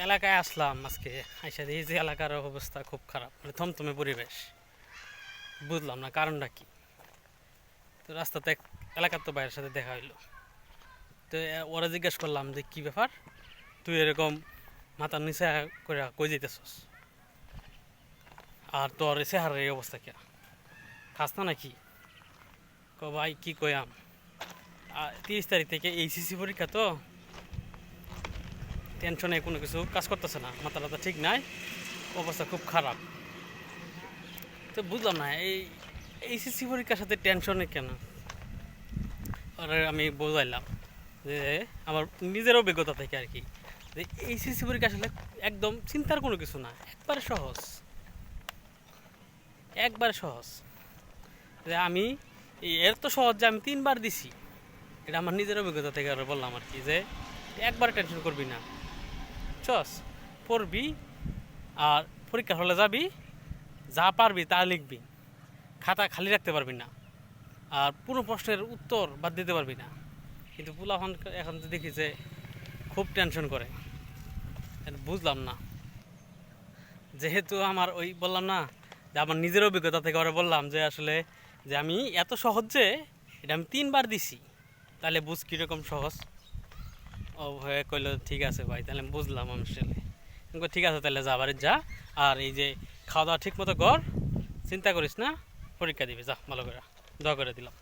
এলাকায় আসলাম আজকে, আইসা এই যে এলাকার অবস্থা খুব খারাপ মানে থমথমে পরিবেশ। বুঝলাম না কারণটা কি। তো রাস্তাতে এলাকার তো বাইরের সাথে দেখা হইল। তো ওরা জিজ্ঞেস করলাম যে, কি ব্যাপার? তুই এরকম মাথার নিচে করে কই যেতেছস আর তোর চেহারার এই অবস্থা কে খাস না নাকি? ক ভাই, কি কয়াম তিরিশ তারিখ থেকে এইচএসসি পরীক্ষা তো টেনশনে কোনো কিছু কাজ করতেছে না মাথা ঠিক নাই, অবস্থা খুব খারাপ। তো বুঝলাম না, এই এইচএসসি পরীক্ষার সাথে টেনশনে কেন? আর আমি বোঝাইলাম যে আমার নিজের অভিজ্ঞতা থেকে আর কি, যে এইচএসসি পরীক্ষা আসলে একদম চিন্তার কোনো কিছু না, একবারে সহজ। একবারে সহজ। যে আমি, এর তো সহজ যে আমি তিনবার দিছি, এটা আমার নিজের অভিজ্ঞতা থেকে আর বললাম আর কি, যে একবার টেনশন করবি না। চস পড়বি আর পরীক্ষা হলে যাবি, যা পারবি তা লিখবি। খাতা খালি রাখতে পারবি না আর পুরো প্রশ্নের উত্তর বাদ দিতে পারবি না। কিন্তু পুলাফান এখন দেখি যে খুব টেনশন করে। বুঝলাম না। যেহেতু আমার ওই বললাম না যে আমার নিজের অভিজ্ঞতা থেকে ওরা বললাম যে আসলে যে আমি এত সহজ যে এটা আমি তিনবার দিছি, তাহলে বুঝ কীরকম সহজ। ও হয়ে কইলো, ঠিক আছে ভাই, তাহলে বুঝলাম আমি আসলে ঠিক আছে, তাহলে যা বাড়ির যা, আর এই যে খাওয়া দাওয়া ঠিক মতো কর, চিন্তা করিস না, পরীক্ষা দিবি, যা, ভালো করে, দোয়া করে দিলাম।